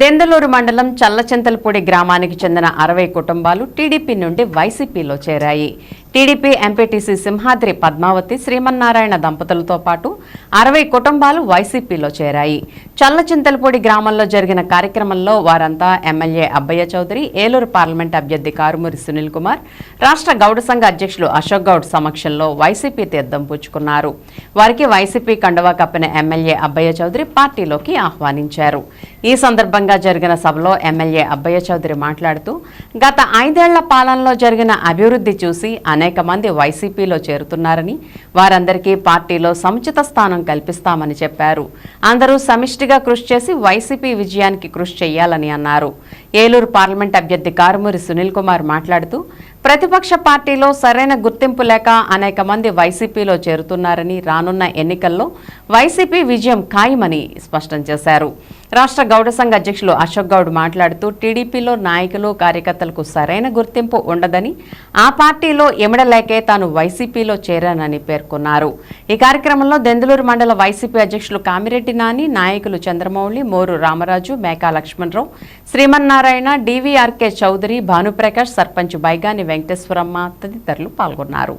దెందలూరు మండలం చల్లచింతలపూడి గ్రామానికి చెందిన అరవై కుటుంబాలు టీడీపీ నుండి వైసీపీలో చేరాయి. టీడీపీ ఎంపీటీసీ సింహాద్రి పద్మావతి శ్రీమన్నారాయణ దంపతులతో పాటు అరవై కుటుంబాలు వైసీపీలో చేరాయి. చల్లచింతలపూడి గ్రామంలో జరిగిన కార్యక్రమంలో వారంతా ఎమ్మెల్యే అబ్బయ్య చౌదరి ఏలూరు పార్లమెంట్ అభ్యర్థి కారుమూరి సునీల్ కుమార్ రాష్ట్ర గౌడ సంఘ అధ్యక్షులు అశోక్ గౌడ్ సమక్షంలో వైసీపీ తీర్థం పుచ్చుకున్నారు. వారికి వైసీపీ కండువా కప్పిన ఎమ్మెల్యే అబ్బయ్య చౌదరి పార్టీలోకి ఆహ్వానించారు. ఈ సందర్భంగా జరిగిన సభలో ఎమ్మెల్యే అబ్బయ్య చౌదరి మాట్లాడుతూ గత ఐదేళ్ళ పాలనలో జరిగిన అభివృద్ధి చూసి అనేక మంది వైసీపీలో చేరుతున్నారని వారందరికీ పార్టీలో సముచిత స్థానం కల్పిస్తామని చెప్పారు. అందరూ సమిష్టిగా కృషి చేసి వైసీపీ విజయానికి కృషి చేయాలని అన్నారు. ఏలూరు పార్లమెంట్ అభ్యర్థి కారుమూరి సునీల్ కుమార్ మాట్లాడుతూ ప్రతిపక్ష పార్టీలో సరైన గుర్తింపు లేక అనేక మంది వైసీపీలో చేరుతున్నారని రానున్న ఎన్నికల్లో వైసీపీ విజయం ఖాయమని స్పష్టం చేశారు. రాష్ట్ర గౌడ సంఘ అధ్యక్షులు అశోక్ గౌడ్ మాట్లాడుతూ టీడీపీలో నాయకులు కార్యకర్తలకు సరైన గుర్తింపు ఉండదని ఆ పార్టీలో ఎమడలేకే తాను వైసీపీలో చేరానని పేర్కొన్నారు. ఈ కార్యక్రమంలో దెందులూరు మండల వైసీపీ అధ్యక్షులు కామిరెడ్డి నాని నాయకులు చంద్రమౌళి మోరు రామరాజు మేకా లక్ష్మణరావు శ్రీమన్నారాయణ డివిఆర్కే చౌదరి భానుప్రకాష్ సర్పంచ్ బైగాని వెంకటేశ్వరమ్మ తదితరులు పాల్గొన్నారు.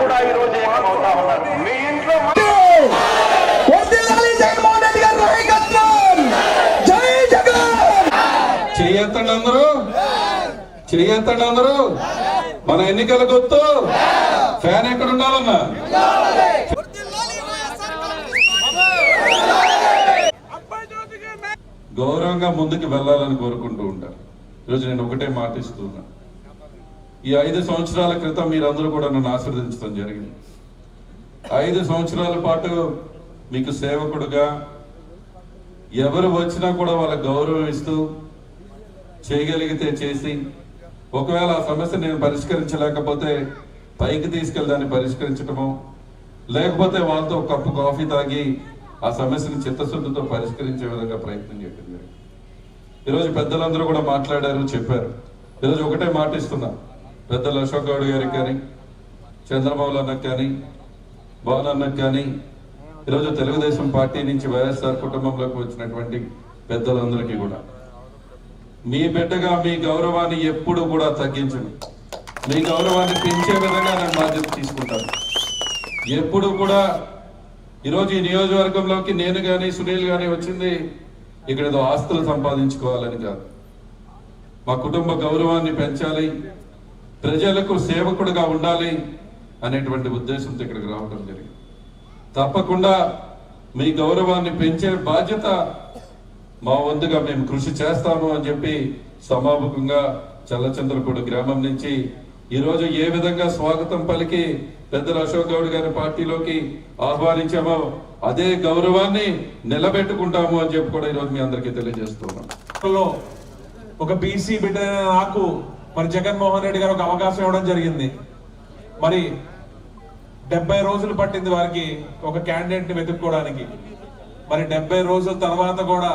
కూడా ఈ రోజు ఏమవుతా ఉన్నారు? మీ ఇంట్లో చెయ్యెత్తండి చెయ్యెత్తండి అందరూ. మన ఎన్నికల గుర్తు. ఫ్యాన్ ఎక్కడ ఉండాలన్నా? గౌరవంగా ముందుకు వెళ్ళాలని కోరుకుంటూ ఉంటారు. ఈరోజు నేను ఒకటే మాట ఇస్తున్నా ఈ ఐదు సంవత్సరాల క్రితం మీరందరూ కూడా నన్ను ఆశీర్వదించడం జరిగింది. ఐదు సంవత్సరాల పాటు మీకు సేవకుడుగా ఎవరు వచ్చినా కూడా వాళ్ళ గౌరవం ఇస్తూ చేయగలిగితే చేసి ఒకవేళ ఆ సమస్య నేను పరిష్కరించలేకపోతే పైకి తీసుకెళ్ళి దాన్ని పరిష్కరించడము లేకపోతే వాళ్ళతో ఒక కప్పు కాఫీ తాగి ఆ సమస్యను చిత్తశుద్ధితో పరిష్కరించే విధంగా ప్రయత్నం చేయడం జరిగింది. ఈరోజు పెద్దలందరూ కూడా మాట్లాడారు చెప్పారు. ఈరోజు ఒకటే మాట ఇస్తున్నాను. పెద్దలు అశోక్ గౌడ్ గారికి కానీ చంద్రబాబు అన్నకు కానీ భవన్ అన్నకు కానీ ఈరోజు తెలుగుదేశం పార్టీ నుంచి వైఎస్ఆర్ కుటుంబంలోకి వచ్చినటువంటి పెద్దలందరికీ కూడా. మీ బిడ్డగా మీ గౌరవాన్ని ఎప్పుడు కూడా తగ్గించను. మీ గౌరవాన్ని పెంచే విధంగా నేను బాధ్యత తీసుకుంటాను. ఎప్పుడు కూడా ఈరోజు ఈ నియోజకవర్గంలోకి నేను కానీ సునీల్ కానీ వచ్చింది ఇక్కడ ఏదో ఆస్తులు సంపాదించుకోవాలని కాదు. మా కుటుంబ గౌరవాన్ని పెంచాలి ప్రజలకు సేవకుడుగా ఉండాలి అనేటువంటి ఉద్దేశంతో ఇక్కడికి రావడం జరిగింది. తప్పకుండా మీ గౌరవాన్ని పెంచే బాధ్యత మా వంతుగా మేము కృషి చేస్తాము అని చెప్పి సమాముఖంగా చల్లచంద్రపూడి గ్రామం నుంచి ఈరోజు ఏ విధంగా స్వాగతం పలికి పెద్దలు అశోక్ గౌడ్ గారి పార్టీలోకి ఆహ్వానించామో అదే గౌరవాన్ని నిలబెట్టుకుంటాము అని చెప్పి కూడా ఈరోజు మీ అందరికీ తెలియజేస్తున్నాం లో ఒక బీసీ బిడ్డ నాకు మరి జగన్మోహన్ రెడ్డి గారు ఒక అవకాశం ఇవ్వడం జరిగింది. మరి డెబ్బై రోజులు పట్టింది వారికి ఒక క్యాండిడేట్ని వెతుక్కోవడానికి. మరి డెబ్బై రోజుల తర్వాత కూడా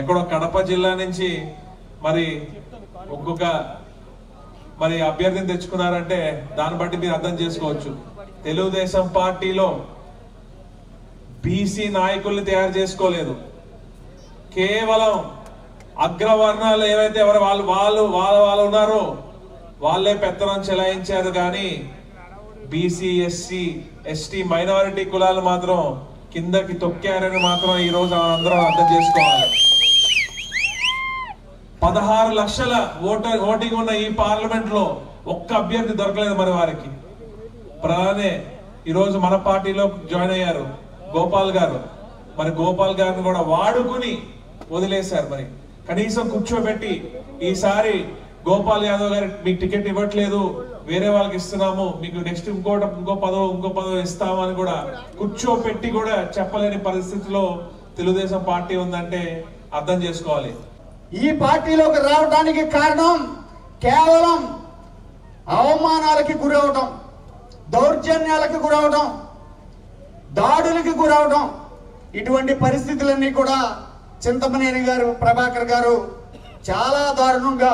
ఎక్కడో కడప జిల్లా నుంచి మరి ఒక్కొక్క మరి అభ్యర్థిని తెచ్చుకున్నారంటే దాన్ని బట్టి మీరు అర్థం చేసుకోవచ్చు. తెలుగుదేశం పార్టీలో బీసీ నాయకుల్ని తయారు చేసుకోలేదు. కేవలం అగ్రవర్ణాలు ఏవైతే ఎవరు వాళ్ళు వాళ్ళు వాళ్ళ వాళ్ళు ఉన్నారో వాళ్ళే పెత్తనం చెలాయించారు కానీ బీసీ ఎస్సీ ఎస్టీ మైనారిటీ కులాలు మాత్రం కిందకి తొక్కారని మాత్రం ఈ రోజు అందరం అర్థం చేసుకోవాలి. పదహారు లక్షల ఓటర్ ఓటింగ్ ఉన్న ఈ పార్లమెంట్లో ఒక్క అభ్యర్థి దొరకలేదు మరి వారికి. ప్రధానే ఈరోజు మన పార్టీలో జాయిన్ అయ్యారు గోపాల్ గారు. మరి గోపాల్ గారిని కూడా వాడుకుని వదిలేశారు మరి. కనీసం కూర్చోబెట్టి ఈసారి గోపాల్ యాదవ్ గారి మీకు టికెట్ ఇవ్వట్లేదు వేరే వాళ్ళకి ఇస్తున్నాము మీకు నెక్స్ట్ ఇంకోట ఇంకో పదవ ఇంకో పదో ఇస్తామని కూడా కూర్చోపెట్టి కూడా చెప్పలేని పరిస్థితిలో తెలుగుదేశం పార్టీ ఉందంటే అర్థం చేసుకోవాలి. ఈ పార్టీలోకి రావడానికి కారణం కేవలం అవమానాలకి గురవడం దౌర్జన్యాలకి గురవడం దాడులకి గురవడం ఇటువంటి పరిస్థితులన్నీ కూడా చింతమనేని గారు ప్రభాకర్ గారు చాలా దారుణంగా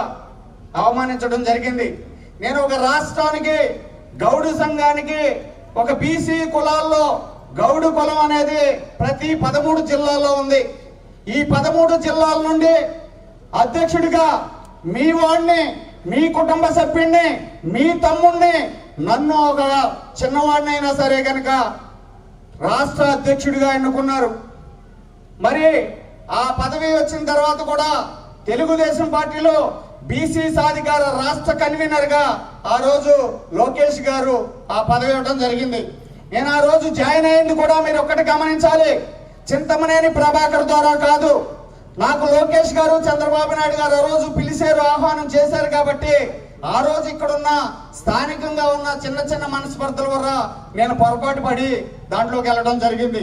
అవమానించడం జరిగింది. నేను ఒక రాష్ట్రానికి గౌడు సంఘానికి ఒక బీసీ కులాల్లో గౌడు కులం అనేది ప్రతి పదమూడు జిల్లాల్లో ఉంది. ఈ పదమూడు జిల్లాల నుండి అధ్యక్షుడిగా మీ వాడిని మీ కుటుంబ సభ్యుడిని మీ తమ్ముడిని నన్ను ఒక చిన్నవాడినైనా సరే కనుక రాష్ట్ర అధ్యక్షుడిగా ఎన్నుకున్నారు. మరి ఆ పదవి వచ్చిన తర్వాత కూడా తెలుగుదేశం పార్టీలో బీసీ సాధికార రాష్ట్ర కన్వీనర్గా ఆ రోజు లోకేష్ గారు ఆ పదవి ఇవ్వడం జరిగింది. నేను ఆ రోజు జాయిన్ అయింది కూడా మీరు ఒక్కటి గమనించాలి. చింతమనేని ప్రభాకర్ ద్వారా కాదు. నాకు లోకేష్ గారు చంద్రబాబు నాయుడు గారు ఆ రోజు పిలిచారు ఆహ్వానం చేశారు కాబట్టి ఆ రోజు ఇక్కడున్న స్థానికంగా ఉన్న చిన్న చిన్న మనస్పర్ధల వల్ల నేను పొరపాటు పడి దాంట్లోకి వెళ్ళడం జరిగింది.